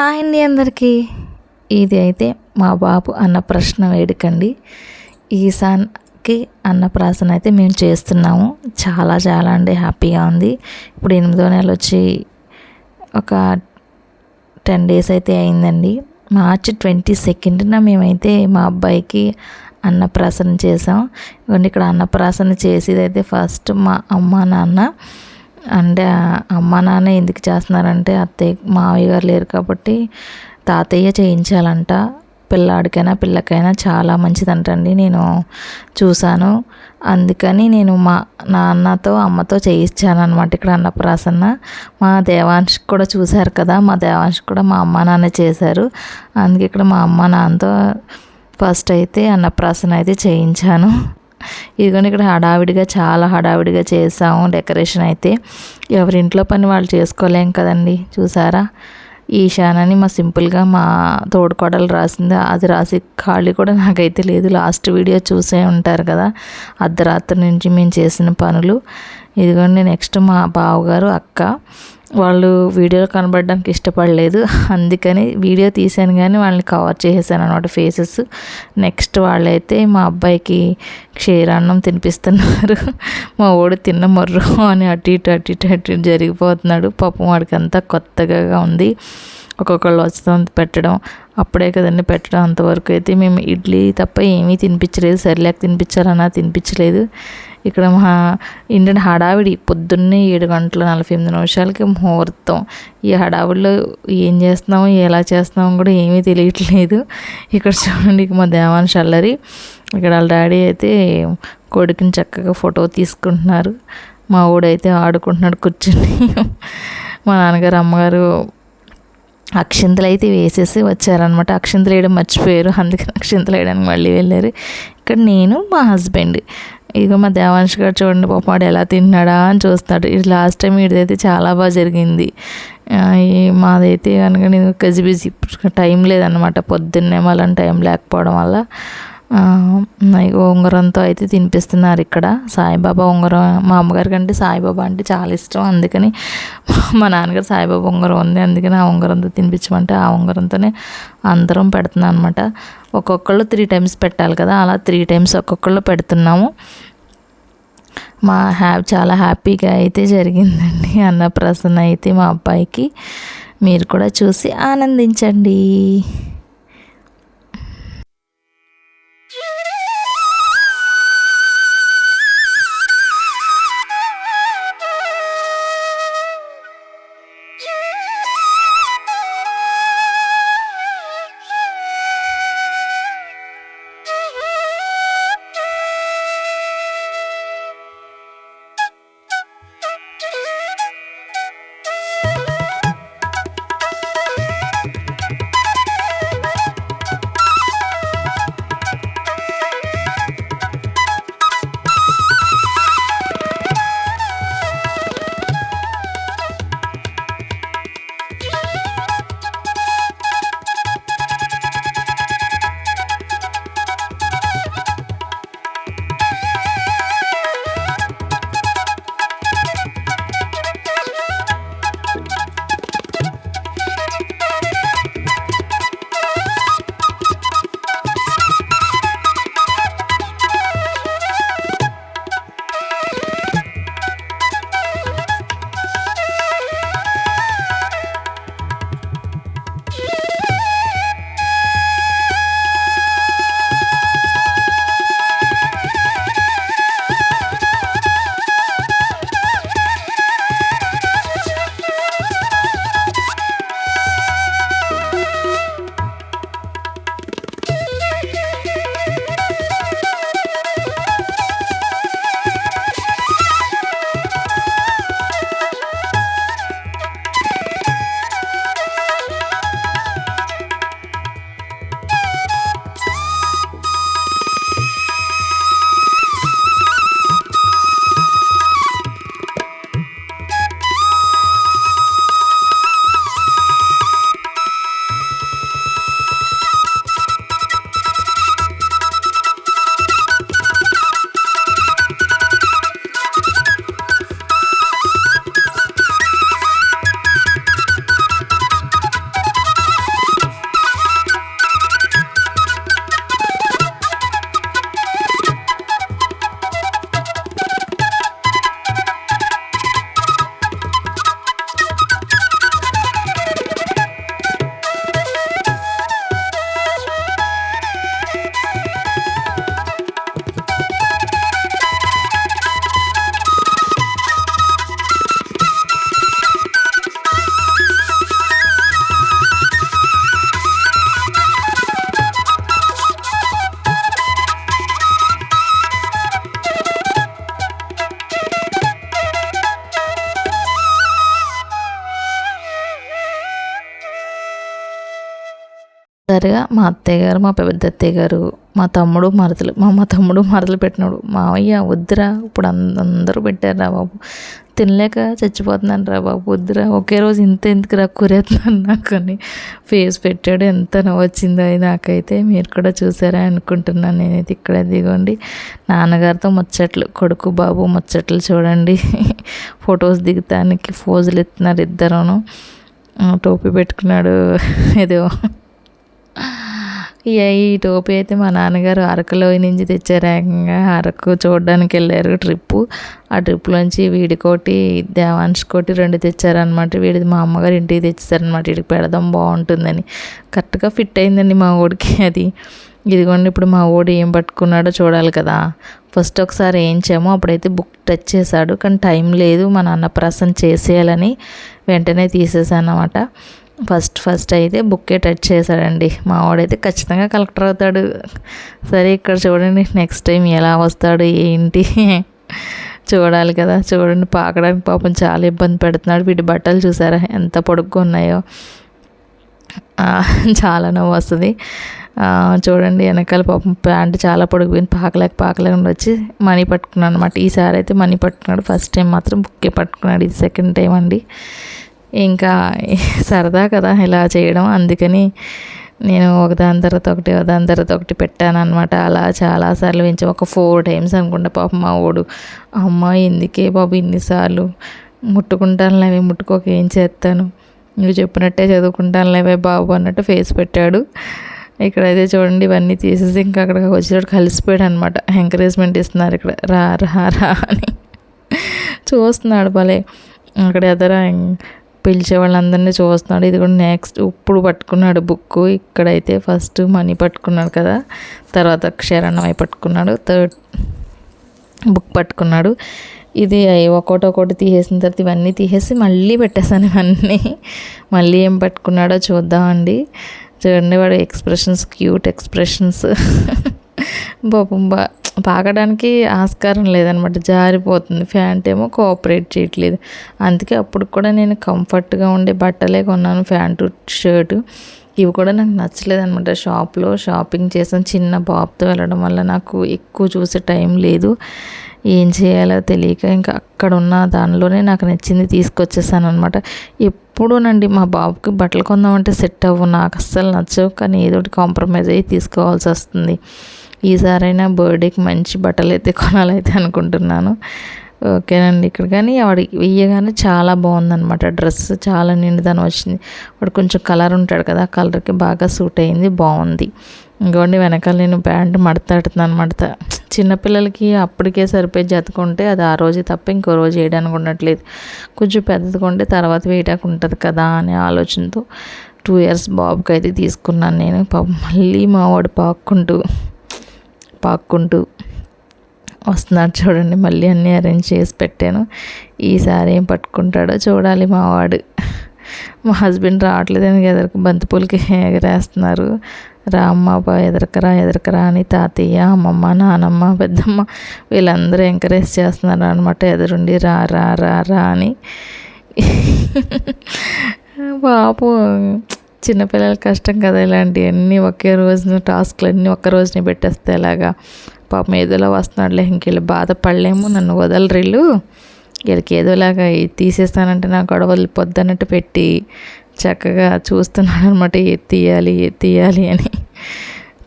Hi అండి అందరికీ. ఇది అయితే మా బాబు అన్నప్రశ్న వేడుకండి. ఈశాన్కి అన్నప్రాసన అయితే మేము చేస్తున్నాము. చాలా చాలా అండి హ్యాపీగా ఉంది. ఇప్పుడు ఎనిమిదో నెల వచ్చి ఒక టెన్ డేస్ అయితే అయిందండి. మార్చ్ ట్వంటీ సెకండ్న మేమైతే మా అబ్బాయికి అన్నప్రాసన చేసాం. ఇక్కడ అన్నప్రాసన చేసేది అయితే ఫస్ట్ మా అమ్మ నాన్న అంటే అమ్మ నాన్న ఎందుకు చేస్తున్నారంటే అత్తయ్య మావయ్య గారు లేరు కాబట్టి తాతయ్య చేయించాలంట. పిల్లాడికైనా పిల్లకైనా చాలా మంచిదంటండి. నేను చూశాను. అందుకని నేను మా నాన్నతో అమ్మతో చేయించాను అనమాట ఇక్కడ అన్నప్రాసన్న మా దేవాంశ్ కూడా చూశారు కదా మా దేవాంశ్ కూడా మా అమ్మ నాన్న చేశారు. అందుకే ఇక్కడ మా అమ్మ నాన్నతో ఫస్ట్ అయితే అన్నప్రాసన అయితే చేయించాను. ఇదిగోని ఇక్కడ హడావిడిగా చాలా హడావిడిగా చేసాము డెకరేషన్ అయితే. ఎవరింట్లో పని వాళ్ళు చేసుకోలేం కదండి చూసారా? ఈశానని మా సింపుల్గా మా తోడుకోడలు రాసింది అది రాసి ఖాళీ కూడా నాకైతే లేదు. లాస్ట్ వీడియో చూసే ఉంటారు కదా అర్ధరాత్రి నుంచి మేము చేసిన పనులు. ఇదిగోండి నెక్స్ట్ మా బావగారు అక్క వాళ్ళు వీడియోలో కనబడడానికి ఇష్టపడలేదు. అందుకని వీడియో తీసాను కానీ వాళ్ళని కవర్ చేసేసాను అనమాట ఫేసెస్. నెక్స్ట్ వాళ్ళైతే మా అబ్బాయికి క్షీరాన్నం తినిపిస్తున్నారు. మా ఓడి తిన్న మొర్రు అని అటు ఇటు అటు ఇటు అటు ఇటు జరిగిపోతున్నాడు. పాపం వాడికి అంతా కొత్తగా ఉంది. ఒక్కొక్కళ్ళు వచ్చి పెట్టడం. అప్పుడే కదండి పెట్టడం అంతవరకు అయితే మేము ఇడ్లీ తప్ప ఏమీ తినిపించలేదు. సరిలేక తినిపించాలన్నా తినిపించలేదు. ఇక్కడ మా ఇండియన్ హడావిడి పొద్దున్నే ఏడు గంటల నలభై ఎనిమిది నిమిషాలకి ముహూర్తం. ఈ హడావిడిలో ఏం చేస్తున్నాము ఎలా చేస్తున్నాము కూడా ఏమీ తెలియట్లేదు. ఇక్కడ చూడండి మా దేవాన్ చల్లరి. ఇక్కడ వాళ్ళ డాడీ అయితే కొడుకుని చక్కగా ఫోటో తీసుకుంటున్నారు. మా ఊడైతే ఆడుకుంటున్నాడు కూర్చుని. మా నాన్నగారు అమ్మగారు అక్షింతలు అయితే వేసేసి వచ్చారనమాట అక్షింతలు వేయడం మర్చిపోయారు అందుకని అక్షింతలు వేయడానికి మళ్ళీ వెళ్ళారు. ఇక్కడ నేను మా హస్బెండ్ ఇదిగో మా దేవాంశ్ గారు చూడండి పాప వాడు ఎలా తిన్నాడా అని చూస్తాడు. ఇది లాస్ట్ టైం ఇదైతే చాలా బాగా జరిగింది. మాదైతే కనుక నేను గజిబిజి టైం లేదనమాట పొద్దున్నే మళ్ళీ టైం లేకపోవడం వల్ల. ఉంగరంతో అయితే తినిపిస్తున్నారు ఇక్కడ. సాయిబాబా ఉంగరం మా అమ్మగారి కంటే సాయిబాబా అంటే చాలా ఇష్టం. అందుకని మా నాన్నగారు సాయిబాబా ఉంగరం ఉంది. అందుకని ఆ ఉంగరంతో తినిపించమంటే ఆ ఉంగరంతోనే అందరం పెడుతున్నాం అనమాట ఒక్కొక్కళ్ళు త్రీ టైమ్స్ పెట్టాలి కదా. అలా త్రీ టైమ్స్ ఒక్కొక్కళ్ళు పెడుతున్నాము. మా హ్యా చాలా హ్యాపీగా అయితే జరిగిందండి. అన్నప్రసన్న అయితే మా అబ్బాయికి. మీరు కూడా చూసి ఆనందించండి. ఒక్కసారిగా మా అత్తయ్య గారు మా పెద్ద అత్తయ్య గారు మా తమ్ముడు మరదలు మా మా తమ్ముడు మరదలు పెట్టినాడు. మావయ్య వద్దురా ఇప్పుడు అందరూ పెట్టారా బాబు. తినలేక చచ్చిపోతున్నాను రా బాబు వద్దురా. ఒకే రోజు ఇంత ఎందుకురా కురేస్తున్నాను అని ఫేస్ పెట్టాడు. ఎంత నవ్వొచ్చిందో నాకైతే. మీరు కూడా చూసారా అనుకుంటున్నాను నేనైతే ఇక్కడ. దిగండి నాన్నగారితో ముచ్చట్లు కొడుకు బాబు ముచ్చట్లు చూడండి. ఫొటోస్ దిగటానికి ఫోజులు ఇస్తున్నారు ఇద్దరును. టోపీ పెట్టుకున్నాడు. ఏదో ఈ టోపీ అయితే మా నాన్నగారు అరకులో నుంచి తెచ్చారు ఏకంగా. అరకు చూడడానికి వెళ్ళారు ట్రిప్పు. ఆ ట్రిప్లోంచి వీడికోటి దేవాంశ్ కోటి రెండు తెచ్చారనమాట వీడిది మా అమ్మగారు ఇంటికి తెచ్చారనమాట వీడికి పెడదాం బాగుంటుందని. కరెక్ట్గా ఫిట్ అయిందండి మా ఊడికి అది. ఇదిగోండి ఇప్పుడు మా ఊడి ఏం పట్టుకున్నాడో చూడాలి కదా. ఫస్ట్ ఒకసారి వేయించాము అప్పుడైతే బుక్ టచ్ చేశాడు. కానీ టైం లేదు. మా నాన్న చేసేయాలని వెంటనే తీసేసాను అనమాట ఫస్ట్ ఫస్ట్ అయితే బుక్కే టచ్ చేశాడండి. మా వాడైతే ఖచ్చితంగా కలెక్టర్ అవుతాడు. సరే ఇక్కడ చూడండి నెక్స్ట్ టైం ఎలా వస్తాడు ఏంటి? చూడాలి కదా. చూడండి పాకడానికి పాపం చాలా ఇబ్బంది పెడుతున్నాడు. వీటి బట్టలు చూసారా? ఎంత పొడుగ్గా ఉన్నాయో. చాలా నవ్వు వస్తుంది. చూడండి వెనకాల పాపం ప్యాంట్ చాలా పొడిగిపోయింది. పాకలేక పాకలేకుండా వచ్చి మనీ పట్టుకున్నాను అనమాట ఈసారి అయితే మనీ పట్టుకున్నాడు. ఫస్ట్ టైం మాత్రం బుక్కే పట్టుకున్నాడు. ఇది సెకండ్ టైం అండి. ఇంకా సరదా కదా ఇలా చేయడం. అందుకని నేను ఒకదాని తర్వాత ఒకటి ఒకదాని తర్వాత ఒకటి పెట్టాను అనమాట అలా చాలాసార్లు పెంచి ఒక ఫోర్ టైమ్స్ అనుకుంటా పాప మా ఓడు అమ్మ ఎందుకే బాబు ఇన్నిసార్లు ముట్టుకుంటాను లేవే ముట్టుకోక ఏం చేస్తాను? నువ్వు చెప్పినట్టే చదువుకుంటాను లేవే బాబు అన్నట్టు ఫేస్ పెట్టాడు. ఇక్కడైతే చూడండి ఇవన్నీ తీసేసి ఇంకా అక్కడికి వచ్చేటప్పుడు కలిసిపోయాడు అనమాట ఎంకరేజ్మెంట్ ఇస్తున్నారు ఇక్కడ రా రా రా అని. చూస్తున్నాడు భలే. అక్కడ ఎదర పిలిచే వాళ్ళందరినీ చూస్తున్నాడు. ఇది కూడా నెక్స్ట్ ఇప్పుడు పట్టుకున్నాడు బుక్ ఇక్కడైతే ఫస్ట్ మనీ పట్టుకున్నాడు కదా. తర్వాత క్షరణమై పట్టుకున్నాడు. థర్డ్ బుక్ పట్టుకున్నాడు. ఇది ఒకటి ఒకటి తీసేసిన తర్వాత ఇవన్నీ తీసేసి మళ్ళీ పెట్టేశాను ఇవన్నీ. మళ్ళీ ఏం పట్టుకున్నాడో చూద్దామండి. చూడండి వాడు ఎక్స్ప్రెషన్స్ క్యూట్ ఎక్స్ప్రెషన్స్ పాపం బా పాకడానికి ఆస్కారం లేదనమాట. జారిపోతుంది. ఫ్యాంట్ ఏమో కోఆపరేట్ చేయట్లేదు. అందుకే అప్పుడు కూడా నేను కంఫర్ట్గా ఉండే బట్టలే కొన్నాను. Pant shirt. ఇవి కూడా నాకు నచ్చలేదు అనమాట షాప్లో షాపింగ్ చేసిన చిన్న బాబుతో వెళ్ళడం వల్ల నాకు ఎక్కువ చూసే టైం లేదు. ఏం చేయాలో తెలియక ఇంకా అక్కడ ఉన్న దానిలోనే నాకు నచ్చింది తీసుకొచ్చేసాను అనమాట ఎప్పుడూనండి మా బాబుకి బట్టలు కొందామంటే సెట్ అవ్వు. నాకు అస్సలు నచ్చవు. కానీ ఏదో ఒకటి కాంప్రమైజ్ అయ్యి తీసుకోవాల్సి వస్తుంది. ఈసారైనా బర్త్డేకి మంచి బట్టలు అయితే కొనాలైతే అనుకుంటున్నాను. ఓకేనండి ఇక్కడ. కానీ వాడికి వెయ్యగానే చాలా బాగుందనమాట డ్రెస్. చాలా నిండుదనం వచ్చింది. వాడు కొంచెం కలర్ ఉంటాడు కదా ఆ కలర్కి బాగా సూట్ అయింది బాగుంది. ఇంకోండి వెనకాల నేను ప్యాంట్ మడతాడుతున్నాను మడత చిన్నపిల్లలకి అప్పటికే సరిపోయి జతకుంటే అది ఆ రోజు తప్ప ఇంకో రోజు వేయడానికి ఉండట్లేదు. కొంచెం పెద్దది కొంటే తర్వాత వేయడానికి ఉంటుంది కదా అనే ఆలోచనతో టూ ఇయర్స్ బాబుకి అయితే తీసుకున్నాను నేను. పాపం మళ్ళీ మా వాడు పాక్కుంటూ పాక్కుంటూ వస్తున్నాడు చూడండి. మళ్ళీ అన్నీ అరేంజ్ చేసి పెట్టాను. ఈసారి ఏం పట్టుకుంటాడో చూడాలి మావాడు మా హస్బెండ్ రావట్లేదని ఎదరికి బంతిపూలకి ఎగరేస్తున్నారు. రా అమ్మ ఎదరకరా ఎదరకరా అని తాతయ్య అమ్మమ్మ నానమ్మ పెద్దమ్మ వీళ్ళందరూ ఎంకరేజ్ చేస్తున్నారు అనమాట ఎదురుండి రా రా రా రా అని. బాపు చిన్నపిల్లల కష్టం కదా ఇలాంటివన్నీ ఒకే రోజున టాస్క్లు అన్నీ ఒక్క రోజుని పెట్టేస్తే ఎలాగా? పాపం ఏదోలా వస్తున్నాడులే ఇంకెళ్ళి బాధపడలేము నన్ను వదలరిల్లు వీళ్ళకి ఏదోలాగా తీసేస్తానంటే నా గొడవలు పొద్దున్నట్టు పెట్టి చక్కగా చూస్తున్నాను అనమాట ఎత్తియాలి ఎత్తియాలి అని.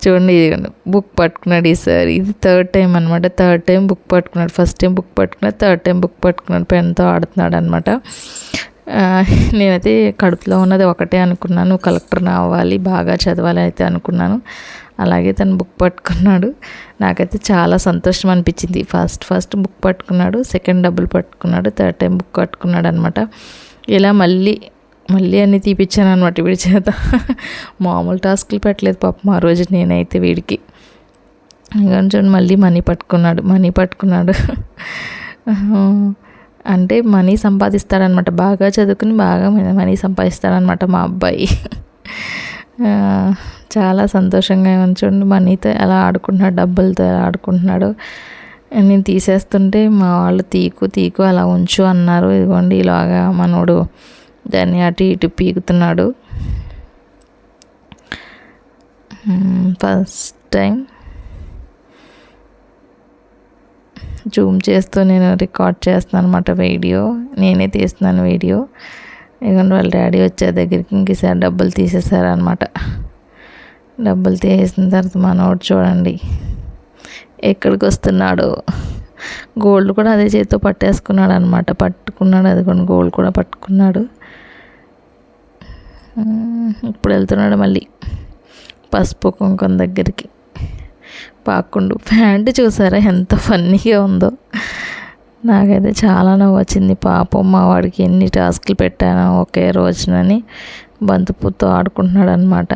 చూడండి ఇది బుక్ పట్టుకున్నాడు ఈసారి ఇది థర్డ్ టైం అనమాట థర్డ్ టైం బుక్ పట్టుకున్నాడు. ఫస్ట్ టైం బుక్ పట్టుకున్నాడు థర్డ్ టైం బుక్ పట్టుకున్నాడు పెన్తో ఆడుతున్నాడు అనమాట నేనైతే కడుపులో ఉన్నది ఒకటే అనుకున్నాను. కలెక్టర్ అవ్వాలి బాగా చదవాలి అయితే అనుకున్నాను. అలాగే తను బుక్ పట్టుకున్నాడు. నాకైతే చాలా సంతోషం అనిపించింది. ఫస్ట్ ఫస్ట్ బుక్ పట్టుకున్నాడు సెకండ్ డబ్బులు పట్టుకున్నాడు థర్డ్ టైం బుక్ పట్టుకున్నాడు అనమాట ఇలా మళ్ళీ మళ్ళీ అన్నీ తీపిచ్చాను అనమాట వీడి చేత. మామూలు టాస్క్లు పెట్టలేదు పాపం ఆ రోజు నేనైతే వీడికి. చూడండి మళ్ళీ మనీ పట్టుకున్నాడు మనీ పట్టుకున్నాడు. అంటే మనీ సంపాదిస్తాడనమాట. బాగా చదువుకుని బాగా మనీ సంపాదిస్తాడనమాట మా అబ్బాయి. చాలా సంతోషంగా చూడండి మనీతో ఎలా ఆడుకుంటున్నాడు డబ్బులతో ఎలా ఆడుకుంటున్నాడు. నేను తీసేస్తుంటే మా వాళ్ళు తీకు తీకు అలా ఉంచు అన్నారు. ఇదిగోండి ఇలాగా మనోడు దాన్ని అటు ఇటు పీకుతున్నాడు. ఫస్ట్ టైం జూమ్ చేస్తూ నేను రికార్డ్ చేస్తున్నాను అనమాట వీడియో. నేనే తీస్తున్నాను వీడియో. ఎందుకంటే వాళ్ళ డాడీ వచ్చే దగ్గరికి ఇంకేసారి డబ్బులు తీసేసారనమాట డబ్బులు తీసేసిన తర్వాత మనోడు చూడండి ఎక్కడికి వస్తున్నాడు. గోల్డ్ కూడా అదే చేతితో పట్టేసుకున్నాడు అనమాట పట్టుకున్నాడు అది కొన్ని గోల్డ్ కూడా పట్టుకున్నాడు. ఇప్పుడు వెళ్తున్నాడు మళ్ళీ. పసుపు కుంకుమ దగ్గరికి. పాక్కుండు. ప్యాంటు చూసారా ఎంత ఫన్నీగా ఉందో. నాకైతే చాలా నవ్వు వచ్చింది పాపం మా వాడికి ఎన్ని టాస్క్లు పెట్టానో ఒకే రోజునని బంతిపూతో ఆడుకుంటున్నాడు అనమాట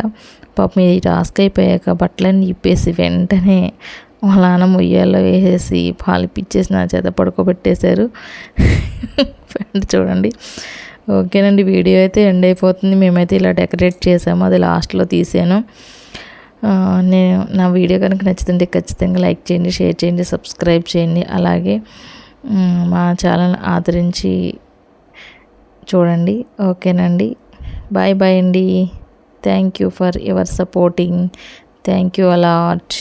పాపం ఈ టాస్క్ అయిపోయాక బట్టలన్నీ ఇప్పేసి వెంటనే వాళ్ళ నాన్న ముయ్యాల్లో వేసేసి పాలిపిచ్చేసి నా చేత పడుకోబెట్టేశారు. ఫ్రెండ్ చూడండి. ఓకేనండి వీడియో అయితే ఎండ్ అయిపోతుంది. మేమైతే ఇలా డెకరేట్ చేసాము. అది లాస్ట్లో తీసాను. నేను నా వీడియో కనుక నచ్చుతుంటే ఖచ్చితంగా లైక్ చేయండి షేర్ చేయండి సబ్స్క్రైబ్ చేయండి. అలాగే మా ఛానల్ ఆదరించి చూడండి. ఓకేనండి. బాయ్ బాయ్ అండి. Thank you for your supporting thank you a lot